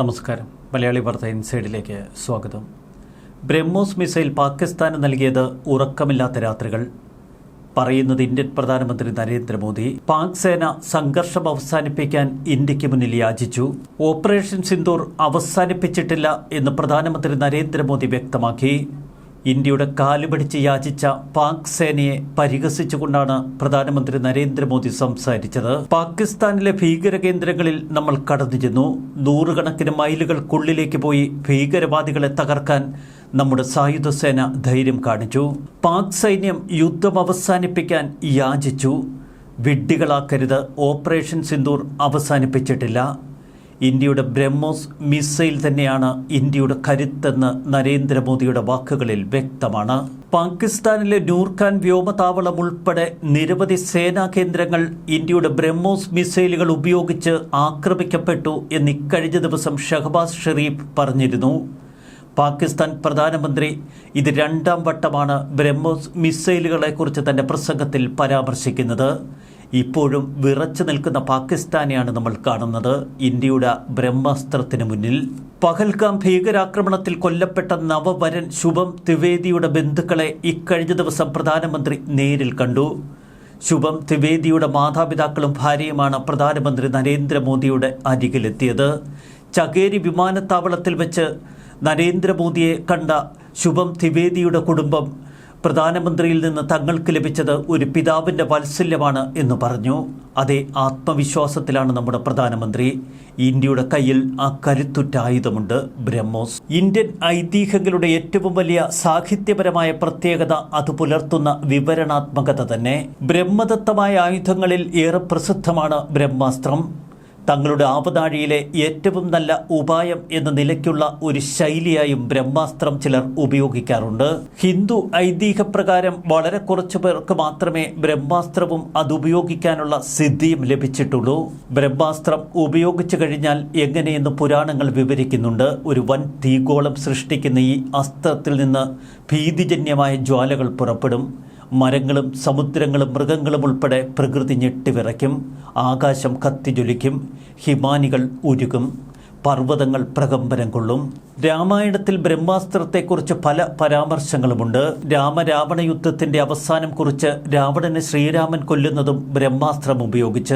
നമസ്കാരം. മലയാളി വാർത്ത ഇൻസൈഡിലേക്ക് സ്വാഗതം. ബ്രഹ്മോസ് മിസൈൽ പാകിസ്ഥാന് നൽകിയത് ഉറക്കമില്ലാത്ത രാത്രികൾ. പറയുന്നത് ഇന്ത്യൻ പ്രധാനമന്ത്രി നരേന്ദ്രമോദി. പാക് സേന സംഘർഷം അവസാനിപ്പിക്കാൻ ഇന്ത്യയ്ക്ക് മുന്നിൽ യാചിച്ചു. ഓപ്പറേഷൻ സിന്ദൂർ അവസാനിപ്പിച്ചിട്ടില്ല എന്ന് പ്രധാനമന്ത്രി നരേന്ദ്രമോദി വ്യക്തമാക്കി. ഇന്ത്യയുടെ കാലുപിടിച്ച് യാചിച്ച പാക് സേനയെ പരിഹസിച്ചുകൊണ്ടാണ് പ്രധാനമന്ത്രി നരേന്ദ്രമോദി സംസാരിച്ചത്. പാകിസ്ഥാനിലെ ഭീകര കേന്ദ്രങ്ങളിൽ നമ്മൾ കടന്നു ചെന്നു. നൂറുകണക്കിന് മൈലുകൾക്കുള്ളിലേക്ക് പോയി ഭീകരവാദികളെ തകർക്കാൻ നമ്മുടെ സായുധ സേന ധൈര്യം കാണിച്ചു. പാക് സൈന്യം യുദ്ധം അവസാനിപ്പിക്കാൻ യാചിച്ചു. വിഡ്ഢികളാക്കരുത്. ഓപ്പറേഷൻ സിന്ദൂർ അവസാനിപ്പിച്ചിട്ടില്ല. ഇന്ത്യയുടെ ബ്രഹ്മോസ് മിസൈൽ തന്നെയാണ് ഇന്ത്യയുടെ കരുത്തെന്ന് നരേന്ദ്രമോദിയുടെ വാക്കുകളിൽ വ്യക്തമാണ്. പാകിസ്ഥാനിലെ നൂർഖാൻ വ്യോമതാവളം ഉൾപ്പെടെ നിരവധി സേനാ കേന്ദ്രങ്ങൾ ഇന്ത്യയുടെ ബ്രഹ്മോസ് മിസൈലുകൾ ഉപയോഗിച്ച് ആക്രമിക്കപ്പെട്ടു എന്ന് ഇക്കഴിഞ്ഞ ദിവസം ഷഹബാസ് ഷെരീഫ് പറഞ്ഞിരുന്നു. പാകിസ്ഥാൻ പ്രധാനമന്ത്രി ഇത് രണ്ടാം വട്ടമാണ് ബ്രഹ്മോസ് മിസൈലുകളെക്കുറിച്ച് തന്റെ പ്രസംഗത്തിൽ പരാമർശിക്കുന്നത്. ഇപ്പോഴും വിറച്ചു നിൽക്കുന്ന പാകിസ്ഥാനെയാണ് നമ്മൾ കാണുന്നത്. ഇന്ത്യയുടെ ബ്രഹ്മാസ്ത്രത്തിന് മുന്നിൽ പഹൽഗാം ഭീകരാക്രമണത്തിൽ കൊല്ലപ്പെട്ട നവവരൻ ശുഭം ത്രിവേദിയുടെ ബന്ധുക്കളെ ഇക്കഴിഞ്ഞ ദിവസം പ്രധാനമന്ത്രി നേരിൽ കണ്ടു. ശുഭം ത്രിവേദിയുടെ മാതാപിതാക്കളും ഭാര്യയുമാണ് പ്രധാനമന്ത്രി നരേന്ദ്രമോദിയുടെ അരികിലെത്തിയത്. ചകേരി വിമാനത്താവളത്തിൽ വെച്ച് നരേന്ദ്രമോദിയെ കണ്ട ശുഭം ത്രിവേദിയുടെ കുടുംബം പ്രധാനമന്ത്രിയിൽ നിന്ന് തങ്ങൾക്ക് ലഭിച്ചത് ഒരു പിതാവിന്റെ വാത്സല്യമാണ് എന്ന് പറഞ്ഞു. അതേ ആത്മവിശ്വാസത്തിലാണ് നമ്മുടെ പ്രധാനമന്ത്രി. ഇന്ത്യയുടെ കയ്യിൽ ആ കരുത്തുറ്റ ആയുധമുണ്ട് ബ്രഹ്മോസ്. ഇന്ത്യൻ ഐതിഹ്യങ്ങളുടെ ഏറ്റവും വലിയ സാഹിത്യപരമായ പ്രത്യേകത അത് പുലർത്തുന്ന വിവരണാത്മകത തന്നെ. ബ്രഹ്മദത്തമായ ആയുധങ്ങളിൽ ഏറെ പ്രസിദ്ധമാണ് ബ്രഹ്മാസ്ത്രം. തങ്ങളുടെ ആപതാഴിയിലെ ഏറ്റവും നല്ല ഉപായം എന്ന നിലയ്ക്കുള്ള ഒരു ശൈലിയായും ബ്രഹ്മാസ്ത്രം ചിലർ ഉപയോഗിക്കാറുണ്ട്. ഹിന്ദു ഐതിഹ്യപ്രകാരം വളരെ കുറച്ചു പേർക്ക് മാത്രമേ ബ്രഹ്മാസ്ത്രവും അതുപയോഗിക്കാനുള്ള സിദ്ധിയും ലഭിച്ചിട്ടുള്ളൂ. ബ്രഹ്മാസ്ത്രം ഉപയോഗിച്ചു കഴിഞ്ഞാൽ എങ്ങനെയെന്ന് പുരാണങ്ങൾ വിവരിക്കുന്നുണ്ട്. ഒരു വൻ തീഗോളം സൃഷ്ടിക്കുന്ന ഈ അസ്ത്രത്തിൽ നിന്ന് ഭീതിജന്യമായ ജ്വാലകൾ പുറപ്പെടും. മരങ്ങളും സമുദ്രങ്ങളും മൃഗങ്ങളും ഉൾപ്പെടെ പ്രകൃതി ഞെട്ടിവിറയ്ക്കും. ആകാശം കത്തിജ്വലിക്കും. ഹിമാനികൾ ഉരുകും. പർവതങ്ങൾ പ്രകമ്പനം കൊള്ളും. രാമായണത്തിൽ ബ്രഹ്മാസ്ത്രത്തെക്കുറിച്ച് പല പരാമർശങ്ങളുമുണ്ട്. രാമരാവണ യുദ്ധത്തിന്റെ അവസാനം കുറിച്ച് രാവണനെ ശ്രീരാമൻ കൊല്ലുന്നതും ബ്രഹ്മാസ്ത്രം ഉപയോഗിച്ച്.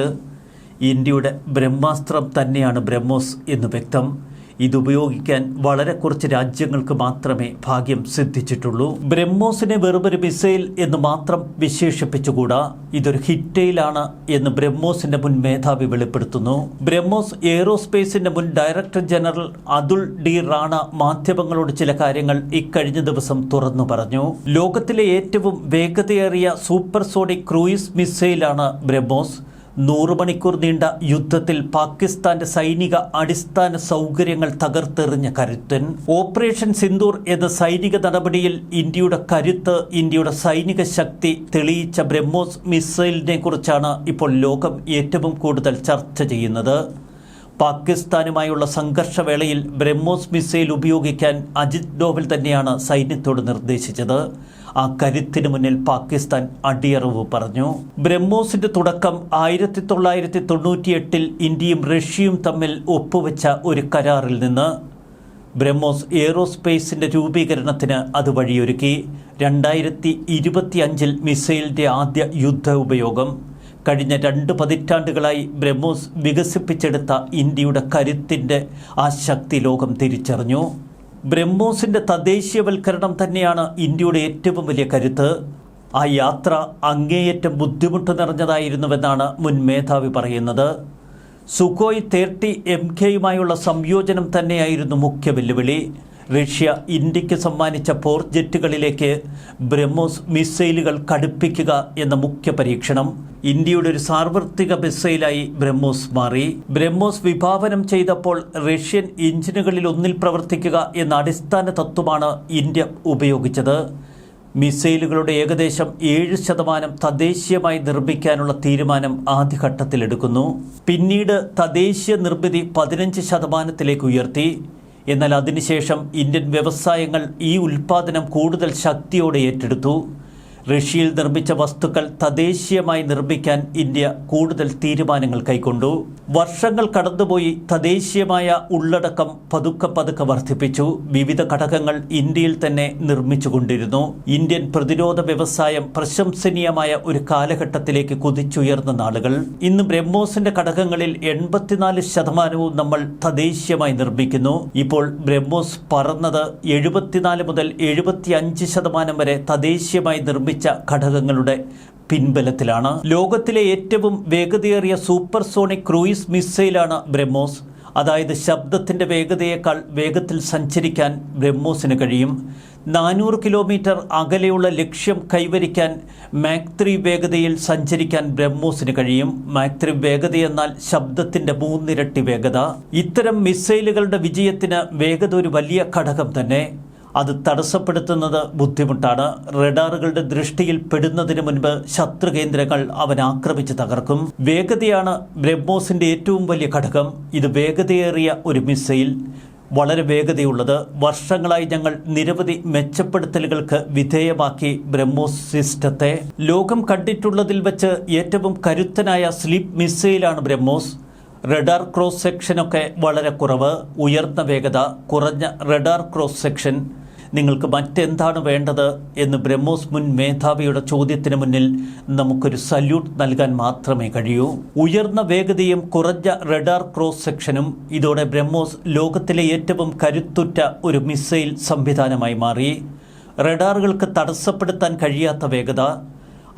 ഇന്ത്യയുടെ ബ്രഹ്മാസ്ത്രം തന്നെയാണ് ബ്രഹ്മോസ് എന്ന് വ്യക്തം. ഇതുപയോഗിക്കാൻ വളരെ കുറച്ച് രാജ്യങ്ങൾക്ക് മാത്രമേ ഭാഗ്യം സിദ്ധിച്ചിട്ടുള്ളൂ. ബ്രഹ്മോസിനെ വെറുമൊരു മിസൈൽ എന്ന് മാത്രം വിശേഷിപ്പിച്ചുകൂടാ? ഇതൊരു ഹിറ്റയിലാണ് എന്ന് ബ്രഹ്മോസിന്റെ മുൻ മേധാവി വെളിപ്പെടുത്തുന്നു. ബ്രഹ്മോസ് എയ്റോസ്പേസിന്റെ മുൻ director general Atul D Rana മാധ്യമങ്ങളോട് ചില കാര്യങ്ങൾ ഇക്കഴിഞ്ഞ ദിവസം തുറന്നു പറഞ്ഞു. ലോകത്തിലെ ഏറ്റവും വേഗതയേറിയ സൂപ്പർസോണിക് ക്രൂയിസ് മിസൈലാണ് ബ്രഹ്മോസ്. നൂറ് മണിക്കൂർ നീണ്ട യുദ്ധത്തിൽ പാകിസ്ഥാന്റെ സൈനിക അടിസ്ഥാന സൗകര്യങ്ങൾ തകർത്തെറിഞ്ഞ കരുത്തൻ. ഓപ്പറേഷൻ സിന്ദൂർ എന്ന സൈനിക നടപടിയിൽ ഇന്ത്യയുടെ കരുത്ത് ഇന്ത്യയുടെ സൈനിക ശക്തി തെളിയിച്ച ബ്രഹ്മോസ് മിസൈലിനെ കുറിച്ചാണ് ഇപ്പോൾ ലോകം ഏറ്റവും കൂടുതൽ ചർച്ച ചെയ്യുന്നത്. പാകിസ്ഥാനുമായുള്ള സംഘർഷവേളയിൽ ബ്രഹ്മോസ് മിസൈൽ ഉപയോഗിക്കാൻ അജിത് ഡോവൽ തന്നെയാണ് സൈന്യത്തോട് നിർദ്ദേശിച്ചത്. ആ കരുത്തിന് മുന്നിൽ പാകിസ്ഥാൻ അടിയറവ് പറഞ്ഞു. ബ്രഹ്മോസിന്റെ തുടക്കം ആയിരത്തി തൊള്ളായിരത്തി തൊണ്ണൂറ്റിയെട്ടിൽ ഇന്ത്യയും റഷ്യയും തമ്മിൽ ഒപ്പുവെച്ച ഒരു കരാറിൽ നിന്ന് ബ്രഹ്മോസ് എയ്റോസ്പേസിന്റെ രൂപീകരണത്തിന് അത് വഴിയൊരുക്കി. രണ്ടായിരത്തി ഇരുപത്തി അഞ്ചിൽ മിസൈലിന്റെ ആദ്യ യുദ്ധ ഉപയോഗം. കഴിഞ്ഞ രണ്ട് പതിറ്റാണ്ടുകളായി ബ്രഹ്മോസ് വികസിപ്പിച്ചെടുത്ത ഇന്ത്യയുടെ കരുത്തിന്റെ ആ ശക്തി ലോകം തിരിച്ചറിഞ്ഞു. ബ്രഹ്മോസിന്റെ തദ്ദേശീയവൽക്കരണം തന്നെയാണ് ഇന്ത്യയുടെ ഏറ്റവും വലിയ കരുത്ത്. ആ യാത്ര അങ്ങേയറ്റം ബുദ്ധിമുട്ട് നിറഞ്ഞതായിരുന്നുവെന്നാണ് മുൻ മേധാവി പറയുന്നത്. സുഖോയ് തേർട്ടി എം കെയുമായുള്ള സംയോജനം തന്നെയായിരുന്നു മുഖ്യ വെല്ലുവിളി. റഷ്യ ഇന്ത്യയ്ക്ക് സമ്മാനിച്ച പോർ ജെറ്റുകളിലേക്ക് ബ്രഹ്മോസ് മിസൈലുകൾ കടുപ്പിക്കുക എന്ന മുഖ്യ പരീക്ഷണം. ഇന്ത്യയുടെ ഒരു സാർവത്രിക മിസൈലായി ബ്രഹ്മോസ് മാറി. ബ്രഹ്മോസ് വിഭാവനം ചെയ്തപ്പോൾ റഷ്യൻ എഞ്ചിനുകളിൽ ഒന്നിൽ പ്രവർത്തിക്കുക എന്ന അടിസ്ഥാന തത്വമാണ് ഇന്ത്യ ഉപയോഗിച്ചത്. മിസൈലുകളുടെ ഏകദേശം ഏഴ് ശതമാനം തദ്ദേശീയമായി നിർമ്മിക്കാനുള്ള തീരുമാനം ആദ്യഘട്ടത്തിലെടുക്കുന്നു. പിന്നീട് തദ്ദേശീയ നിർമ്മിതി പതിനഞ്ച് ശതമാനത്തിലേക്ക് ഉയർത്തി. എന്നാൽ അതിനുശേഷം ഇന്ത്യൻ വ്യവസായങ്ങൾ ഈ ഉൽപ്പാദനം കൂടുതൽ ശക്തിയോടെ ഏറ്റെടുത്തു. റഷ്യയിൽ നിർമ്മിച്ച വസ്തുക്കൾ തദ്ദേശീയമായി നിർമ്മിക്കാൻ ഇന്ത്യ കൂടുതൽ തീരുമാനങ്ങൾ കൈക്കൊണ്ടു. വർഷങ്ങൾ കടന്നുപോയി തദ്ദേശീയമായ ഉള്ളടക്കം പതുക്കെ പതുക്കെ വർദ്ധിപ്പിച്ചു. വിവിധ ഘടകങ്ങൾ ഇന്ത്യയിൽ തന്നെ നിർമ്മിച്ചുകൊണ്ടിരുന്നു ഇന്ത്യൻ പ്രതിരോധ വ്യവസായം പ്രശംസനീയമായ ഒരു കാലഘട്ടത്തിലേക്ക് കുതിച്ചുയർന്ന നാളുകൾ. ഇന്ന് ബ്രഹ്മോസിന്റെ ഘടകങ്ങളിൽ എൺപത്തിനാല് ശതമാനവും നമ്മൾ തദ്ദേശീയമായി നിർമ്മിക്കുന്നു. ഇപ്പോൾ ബ്രഹ്മോസ് പറന്നത് എഴുപത്തിനാല് മുതൽ എഴുപത്തി അഞ്ച് ശതമാനം വരെ തദ്ദേശീയമായി നിർമ്മിച്ച ഘടകങ്ങളുടെ പിൻബലത്തിലാണ്. ലോകത്തിലെ ഏറ്റവും വേഗതയേറിയ സൂപ്പർസോണിക് ക്രൂയിസ് മിസൈലാണ് ബ്രഹ്മോസ്. അതായത് ശബ്ദത്തിന്റെ വേഗതയേക്കാൾ വേഗത്തിൽ സഞ്ചരിക്കാൻ ബ്രഹ്മോസിന് കഴിയും. നാനൂറ് കിലോമീറ്റർ അകലെയുള്ള ലക്ഷ്യം കൈവരിക്കാൻ മാക്ത്രി വേഗതയിൽ സഞ്ചരിക്കാൻ ബ്രഹ്മോസിന് കഴിയും. മാക്ത്രി വേഗത എന്നാൽ ശബ്ദത്തിന്റെ മൂന്നിരട്ടി വേഗത. ഇത്തരം മിസൈലുകളുടെ വിജയത്തിന് വേഗത ഒരു വലിയ ഘടകം തന്നെ. അത് തടസ്സപ്പെടുത്തുന്നത് ബുദ്ധിമുട്ടാണ്. റഡാറുകളുടെ ദൃഷ്ടിയിൽ പെടുന്നതിന് മുൻപ് ശത്രു കേന്ദ്രങ്ങൾ അവൻ ആക്രമിച്ച് തകർക്കും. വേഗതയാണ് ബ്രഹ്മോസിന്റെ ഏറ്റവും വലിയ ഘടകം. ഇത് വേഗതയേറിയ ഒരു മിസൈൽ. വളരെ വേഗതയുള്ളത്. വർഷങ്ങളായി ഞങ്ങൾ നിരവധി മെച്ചപ്പെടുത്തലുകൾക്ക് വിധേയമാക്കി ബ്രഹ്മോസ് സിസ്റ്റത്തെ. ലോകം കണ്ടിട്ടുള്ളതിൽ വെച്ച് ഏറ്റവും കരുത്തനായ സ്ലീപ്പ് മിസൈലാണ് ബ്രഹ്മോസ് റഡാർ ക്രോസ് സെക്ഷനൊക്കെ വളരെ കുറവ്. ഉയർന്ന വേഗത കുറഞ്ഞ റഡാർ ക്രോസ് സെക്ഷൻ നിങ്ങൾക്ക് മറ്റെന്താണ് വേണ്ടത് എന്ന് ബ്രഹ്മോസ് മുൻ മേധാവിയുടെ ചോദ്യത്തിന് മുന്നിൽ നമുക്കൊരു സല്യൂട്ട് നൽകാൻ മാത്രമേ കഴിയൂ. ഉയർന്ന വേഗതയും കുറഞ്ഞ റഡാർ ക്രോസ് സെക്ഷനും ഇതോടെ ബ്രഹ്മോസ് ലോകത്തിലെ ഏറ്റവും കരുത്തുറ്റ ഒരു മിസൈൽ സംവിധാനമായി മാറി. റഡാറുകൾക്ക് തടസ്സപ്പെടുത്താൻ കഴിയാത്ത വേഗത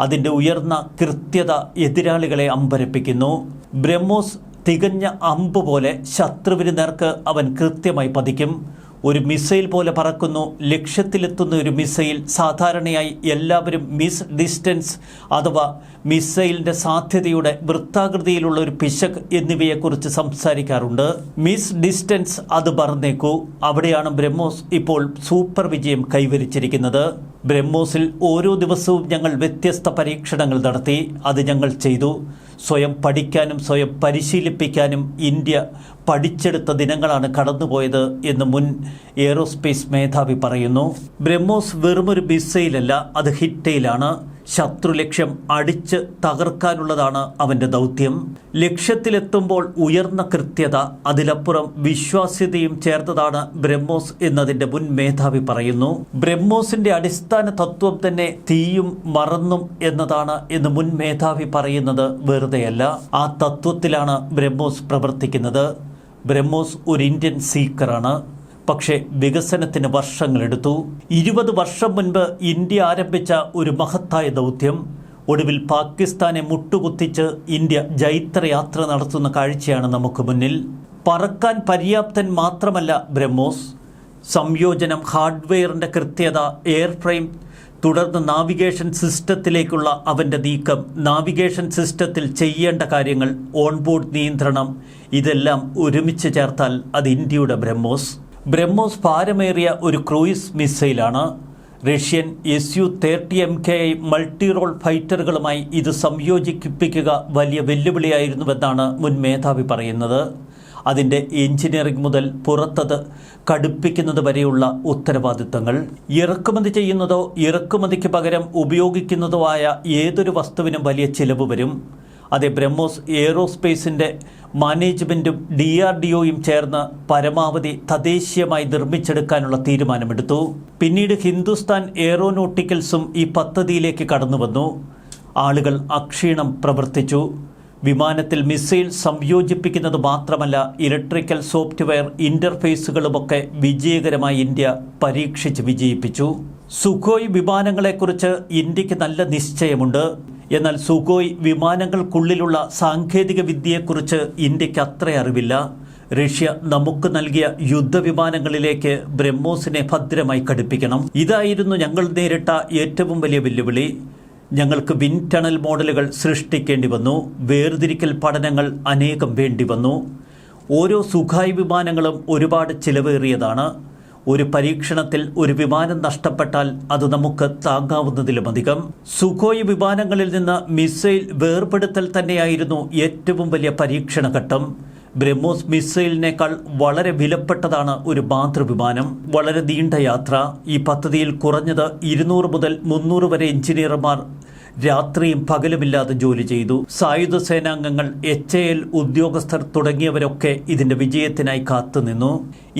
അതിന്റെ ഉയർന്ന കൃത്യത എതിരാളികളെ അമ്പരപ്പിക്കുന്നു. ബ്രഹ്മോസ് തികഞ്ഞ അമ്പ് പോലെ ശത്രുവിന് നേർക്ക് അവൻ കൃത്യമായി പതിക്കും. ഒരു മിസൈൽ പോലെ പറക്കുന്നു. ലക്ഷ്യത്തിലെത്തുന്ന ഒരു മിസൈൽ സാധാരണയായി എല്ലാവരും മിസ് ഡിസ്റ്റൻസ് അഥവാ മിസൈലിന്റെ സാധ്യതയുടെ വൃത്താകൃതിയിലുള്ള ഒരു പിശക് എന്നിവയെക്കുറിച്ച് സംസാരിക്കാറുണ്ട്. മിസ് ഡിസ്റ്റൻസ് അത് പറഞ്ഞേക്കൂ. അവിടെയാണ് ബ്രഹ്മോസ് ഇപ്പോൾ സൂപ്പർ വിജയം കൈവരിച്ചിരിക്കുന്നത്. ബ്രഹ്മോസിൽ ഓരോ ദിവസവും ഞങ്ങൾ വ്യത്യസ്ത പരീക്ഷണങ്ങൾ നടത്തി. അത് ഞങ്ങൾ ചെയ്തു. സ്വയം പഠിക്കാനും സ്വയം പരിശീലിപ്പിക്കാനും ഇന്ത്യ പഠിച്ചെടുത്ത ദിനങ്ങളാണ് കടന്നുപോയത് എന്ന് മുൻ എയറോസ്പേസ് മേധാവി പറയുന്നു. ബ്രഹ്മോസ് വെറുമൊരു മിസൈലല്ല അത് ഹിറ്റയിലാണ്. ശത്രു ലക്ഷ്യം അടിച്ച് തകർക്കാനുള്ളതാണ് അവന്റെ ദൗത്യം. ലക്ഷ്യത്തിലെത്തുമ്പോൾ ഉയർന്ന കൃത്യത അതിലപ്പുറം വിശ്വാസ്യതയും ചേർത്തതാണ് ബ്രഹ്മോസ് എന്നതിന്റെ മുൻ മേധാവി പറയുന്നു. ബ്രഹ്മോസിന്റെ അടിസ്ഥാന തത്വം തന്നെ തീയും മറന്നും എന്നതാണ് എന്ന് മുൻ മേധാവി പറയുന്നത് വെറുതെയല്ല. ആ തത്വത്തിലാണ് ബ്രഹ്മോസ് പ്രവർത്തിക്കുന്നത്. ബ്രഹ്മോസ് ഒരു ഇന്ത്യൻ സീക്കറാണ്. പക്ഷേ വികസനത്തിന് വർഷങ്ങളെടുത്തു. ഇരുപത് വർഷം മുൻപ് ഇന്ത്യ ആരംഭിച്ച ഒരു മഹത്തായ ദൗത്യം. ഒടുവിൽ പാകിസ്ഥാനെ മുട്ടുകുത്തിച്ച് ഇന്ത്യ ജൈത്രയാത്ര നടത്തുന്ന കാഴ്ചയാണ് നമുക്ക് മുന്നിൽ. പറക്കാൻ പര്യാപ്തൻ മാത്രമല്ല ബ്രഹ്മോസ്. സംയോജനം ഹാർഡ്വെയറിന്റെ കൃത്യത എയർ ഫ്രെയിം തുടർന്ന് നാവിഗേഷൻ സിസ്റ്റത്തിലേക്കുള്ള അവന്റെ നീക്കം. നാവിഗേഷൻ സിസ്റ്റത്തിൽ ചെയ്യേണ്ട കാര്യങ്ങൾ ഓൺബോർഡ് നിയന്ത്രണം. ഇതെല്ലാം ഒരുമിച്ച് ചേർത്താൽ അത് ഇന്ത്യയുടെ ബ്രഹ്മോസ്. ബ്രഹ്മോസ് ഭാരമേറിയ ഒരു cruise മിസൈലാണ്. Russian S U thirty M K I multi role ഫൈറ്ററുകളുമായി ഇത് സംയോജിപ്പിക്കുക വലിയ വെല്ലുവിളിയായിരുന്നുവെന്നാണ് മുൻ മേധാവി പറയുന്നത്. അതിന്റെ എഞ്ചിനീയറിംഗ് മുതൽ പുറത്തത് കടുപ്പിക്കുന്നത് വരെയുള്ള ഉത്തരവാദിത്തങ്ങൾ. ഇറക്കുമതി ചെയ്യുന്നതോ ഇറക്കുമതിക്ക് പകരം ഉപയോഗിക്കുന്നതോ ആയ ഏതൊരു വസ്തുവിനും വലിയ ചിലവ് വരും. അതേ ബ്രഹ്മോസ് എയ്റോസ്പേസിന്റെ മാനേജ്മെന്റും ഡി ആർ ഡി ഒയും ചേർന്ന് പരമാവധി തദ്ദേശീയമായി നിർമ്മിച്ചെടുക്കാനുള്ള തീരുമാനമെടുത്തു. പിന്നീട് ഹിന്ദുസ്ഥാൻ എയറോനോട്ടിക്കൽസും ഈ പദ്ധതിയിലേക്ക് കടന്നു വന്നു ആളുകൾ അക്ഷീണം പ്രവർത്തിച്ചു. വിമാനത്തിൽ മിസൈൽ സംയോജിപ്പിക്കുന്നത് മാത്രമല്ല ഇലക്ട്രിക്കൽ സോഫ്റ്റ്വെയർ ഇന്റർഫേസുകളുമൊക്കെ വിജയകരമായി ഇന്ത്യ പരീക്ഷിച്ച് വിജയിപ്പിച്ചു. സുഖോയ് വിമാനങ്ങളെക്കുറിച്ച് ഇന്ത്യയ്ക്ക് നല്ല നിശ്ചയമുണ്ട്. എന്നാൽ സുഖോയ് വിമാനങ്ങൾക്കുള്ളിലുള്ള സാങ്കേതിക വിദ്യയെക്കുറിച്ച് ഇന്ത്യയ്ക്ക് അത്ര അറിവില്ല. റഷ്യ നമുക്ക് നൽകിയ യുദ്ധവിമാനങ്ങളിലേക്ക് ബ്രഹ്മോസിനെ ഭദ്രമായി ഘടിപ്പിക്കണം. ഇതായിരുന്നു ഞങ്ങൾ നേരിട്ട ഏറ്റവും വലിയ വെല്ലുവിളി. ഞങ്ങൾക്ക് വിൻടണൽ മോഡലുകൾ സൃഷ്ടിക്കേണ്ടി വന്നു വേർതിരിക്കൽ പഠനങ്ങൾ അനേകം വേണ്ടി വന്നു. ഓരോ സുഖായ് വിമാനങ്ങളും ഒരുപാട് ചിലവേറിയതാണ്. ഒരു പരീക്ഷണത്തിൽ ഒരു വിമാനം നഷ്ടപ്പെട്ടാൽ അത് നമുക്ക് താങ്ങാവുന്നതിലുമധികം. സുഖോയ് വിമാനങ്ങളിൽ നിന്ന് മിസൈൽ വേർപെടുത്തൽ തന്നെയായിരുന്നു ഏറ്റവും വലിയ പരീക്ഷണ ഘട്ടം ബ്രഹ്മോസ് മിസൈലിനേക്കാൾ വളരെ വിലപ്പെട്ടതാണ് ഒരു മാതൃവിമാനം. വളരെ നീണ്ട യാത്ര. ഈ പദ്ധതിയിൽ കുറഞ്ഞത് ഇരുന്നൂറ് മുതൽ മുന്നൂറ് വരെ എഞ്ചിനീയർമാർ രാത്രിയും പകലുമില്ലാതെ ജോലി ചെയ്തു. സായുധ സേനാംഗങ്ങൾ എച്ച് എൽ ഉദ്യോഗസ്ഥർ തുടങ്ങിയവരൊക്കെ ഇതിന്റെ വിജയത്തിനായി കാത്തുനിന്നു.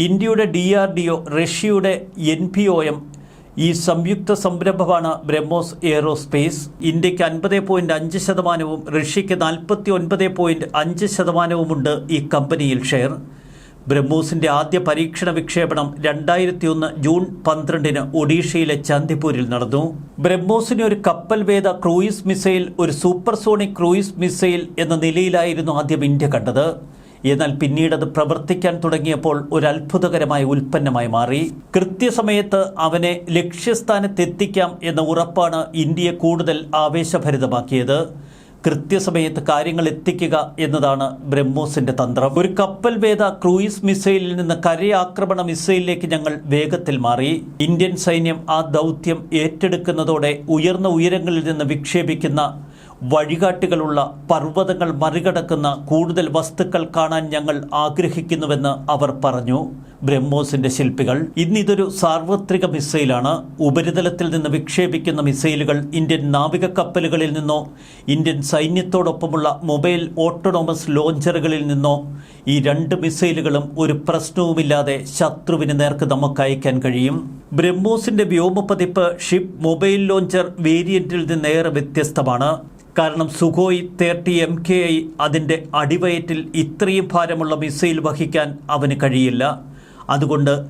ഇന്ത്യയുടെ ഡി ആർ ഡി ഒ റഷ്യയുടെ എൻ പി ഒ എം ഈ സംയുക്ത സംരംഭമാണ് ബ്രഹ്മോസ് എയറോസ്പേസ്. ഇന്ത്യയ്ക്ക് അൻപത് പോയിന്റ് അഞ്ച് ശതമാനവും റഷ്യയ്ക്ക് നാൽപ്പത്തി ഒൻപത് പോയിന്റ് അഞ്ച് ശതമാനവുമുണ്ട് ഈ കമ്പനിയിൽ ഷെയർ. ബ്രഹ്മോസിന്റെ ആദ്യ പരീക്ഷണ വിക്ഷേപണം രണ്ടായിരത്തി ഒന്ന് ജൂൺ പന്ത്രണ്ടിന് ഒഡീഷയിലെ ചാന്ദിപൂരിൽ നടന്നു. ബ്രഹ്മോസിനെ ഒരു കപ്പൽ വേദ ക്രൂയിസ് മിസൈൽ ഒരു സൂപ്പർസോണിക് ക്രൂയിസ് മിസൈൽ എന്ന നിലയിലായിരുന്നു ആദ്യം ഇന്ത്യ കണ്ടത്. എന്നാൽ പിന്നീട് അത് പ്രവർത്തിക്കാൻ തുടങ്ങിയപ്പോൾ ഒരു അത്ഭുതകരമായ ഉൽപ്പന്നമായി മാറി. കൃത്യസമയത്ത് അവനെ ലക്ഷ്യസ്ഥാനത്തെത്തിക്കാം എന്ന ഉറപ്പാണ് ഇന്ത്യയെ കൂടുതൽ ആവേശഭരിതമാക്കിയത്. കൃത്യസമയത്ത് കാര്യങ്ങൾ എത്തിക്കുക എന്നതാണ് ബ്രഹ്മോസിന്റെ തന്ത്രം. ഒരു കപ്പൽ വേദ ക്രൂയിസ് മിസൈലിൽ നിന്ന് കരയാക്രമണ മിസൈലിലേക്ക് ഞങ്ങൾ വേഗത്തിൽ മാറി. ഇന്ത്യൻ സൈന്യം ആ ദൗത്യം ഏറ്റെടുക്കുന്നതോടെ ഉയർന്ന ഉയരങ്ങളിൽ നിന്ന് വിക്ഷേപിക്കുന്ന വഴികാട്ടികളുള്ള പർവതങ്ങൾ മറികടക്കുന്ന കൂടുതൽ വസ്തുക്കൾ കാണാൻ ഞങ്ങൾ ആഗ്രഹിക്കുന്നുവെന്ന് അവർ പറഞ്ഞു. ബ്രഹ്മോസിന്റെ ശില്പികൾ ഇന്നിതൊരു സാർവത്രിക മിസൈലാണ്. ഉപരിതലത്തിൽ നിന്ന് വിക്ഷേപിക്കുന്ന മിസൈലുകൾ ഇന്ത്യൻ നാവിക കപ്പലുകളിൽ നിന്നോ ഇന്ത്യൻ സൈന്യത്തോടൊപ്പമുള്ള മൊബൈൽ ഓട്ടോണോമസ് ലോഞ്ചറുകളിൽ നിന്നോ ഈ രണ്ട് മിസൈലുകളും ഒരു പ്രശ്നവുമില്ലാതെ ശത്രുവിന് നേർക്ക് നമുക്ക് അയക്കാൻ കഴിയും. ബ്രഹ്മോസിന്റെ വ്യോമപതിപ്പ് ഷിപ്പ് മൊബൈൽ ലോഞ്ചർ വേരിയന്റിൽ നിന്നേറെ വ്യത്യസ്തമാണ്. കാരണം Sukhoi thirty M K I അതിന്റെ അടിവയറ്റിൽ ഇത്രയും ഭാരമുള്ള മിസൈൽ വഹിക്കാൻ അവന് കഴിയില്ല. അതുകൊണ്ട്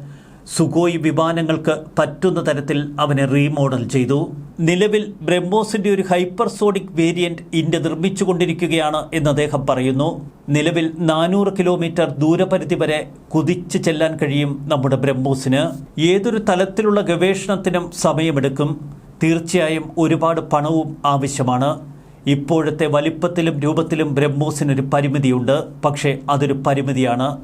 സുഖോയ് വിമാനങ്ങൾക്ക് പറ്റുന്ന തരത്തിൽ അവനെ റീമോഡൽ ചെയ്തു. നിലവിൽ ബ്രഹ്മോസിന്റെ ഒരു ഹൈപ്പർസോണിക് വേരിയന്റ് ഇന്ത്യ നിർമ്മിച്ചുകൊണ്ടിരിക്കുകയാണ് എന്ന് അദ്ദേഹം പറയുന്നു. നിലവിൽ നാനൂറ് കിലോമീറ്റർ ദൂരപരിധി വരെ കുതിച്ചു ചെല്ലാൻ കഴിയും നമ്മുടെ ബ്രഹ്മോസിന്. ഏതൊരു തലത്തിലുള്ള ഗവേഷണത്തിനും സമയമെടുക്കും. തീർച്ചയായും ഒരുപാട് പണവും ആവശ്യമാണ്. ഇപ്പോഴത്തെ വലിപ്പത്തിലും രൂപത്തിലും ബ്രഹ്മോസിനൊരു പരിമിതിയുണ്ട്. പക്ഷേ അതൊരു പരിമിതിയാണ്.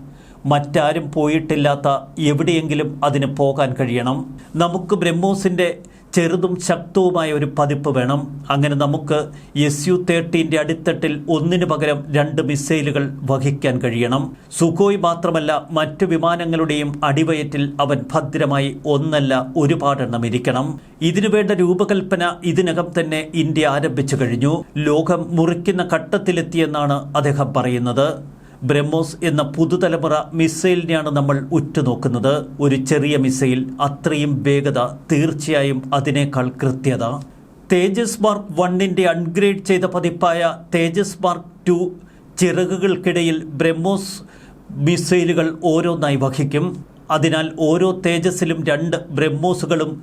മറ്റാരും പോയിട്ടില്ലാത്ത എവിടെയെങ്കിലും അതിന് പോകാൻ കഴിയണം. നമുക്ക് ബ്രഹ്മോസിന്റെ ചെറുതും ശക്തവുമായ ഒരു പതിപ്പ് വേണം. അങ്ങനെ നമുക്ക് എസ് യു തേർട്ടീന്റെ അടിത്തട്ടിൽ ഒന്നിനു പകരം രണ്ട് മിസൈലുകൾ വഹിക്കാൻ കഴിയണം. സുഖോയ് മാത്രമല്ല മറ്റു വിമാനങ്ങളുടെയും അടിവയറ്റിൽ അവൻ ഭദ്രമായി ഒന്നല്ല ഒരുപാടെണ്ണം ഇരിക്കണം. ഇതിനുവേണ്ട രൂപകൽപ്പന ഇതിനകം തന്നെ ഇന്ത്യ ആരംഭിച്ചു കഴിഞ്ഞു. ലോകം മുറിക്കുന്ന ഘട്ടത്തിലെത്തിയെന്നാണ് അദ്ദേഹം പറയുന്നത്. ബ്രഹ്മോസ് എന്ന പുതുതലമുറ മിസൈലിനെയാണ് നമ്മൾ ഉറ്റുനോക്കുന്നത്. ഒരു ചെറിയ മിസൈൽ അത്രയും വേഗത തീർച്ചയായും അതിനേക്കാൾ കൃത്യത. തേജസ് മാർക്ക് വണ്ണിന്റെ അൺഗ്രേഡ് ചെയ്ത പതിപ്പായ തേജസ് മാർക്ക് ടു ചിറകുകൾക്കിടയിൽ ബ്രഹ്മോസ് മിസൈലുകൾ ഓരോന്നായി വഹിക്കും. അതിനാൽ ഓരോ തേജസ്സിലും രണ്ട് ബ്രഹ്മോസുകളും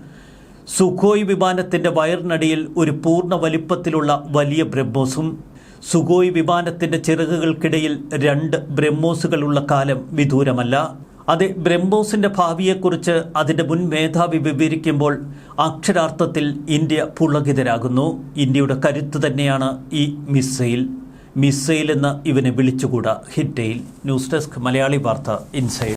സുഖോയ് വിമാനത്തിന്റെ വയറിനടിയിൽ ഒരു പൂർണ വലിപ്പത്തിലുള്ള വലിയ ബ്രഹ്മോസും സുഖോയ് വിമാനത്തിന്റെ ചിറകുകൾക്കിടയിൽ രണ്ട് ബ്രഹ്മോസുകളുള്ള കാലം വിദൂരമല്ല. അതെ ബ്രഹ്മോസിന്റെ ഭാവിയെക്കുറിച്ച് അതിന്റെ മുൻ മേധാവി വിവരിക്കുമ്പോൾ അക്ഷരാർത്ഥത്തിൽ ഇന്ത്യ പുളകിതരാകുന്നു. ഇന്ത്യയുടെ കരുത്ത് തന്നെയാണ് ഈ മിസൈൽ. മിസൈൽ എന്ന് ഇവനെ വിളിച്ചുകൂടാ. ഹിറ്റയിൽ ന്യൂസ് ഡെസ്ക് മലയാളി വാർത്ത ഇൻസൈഡ്.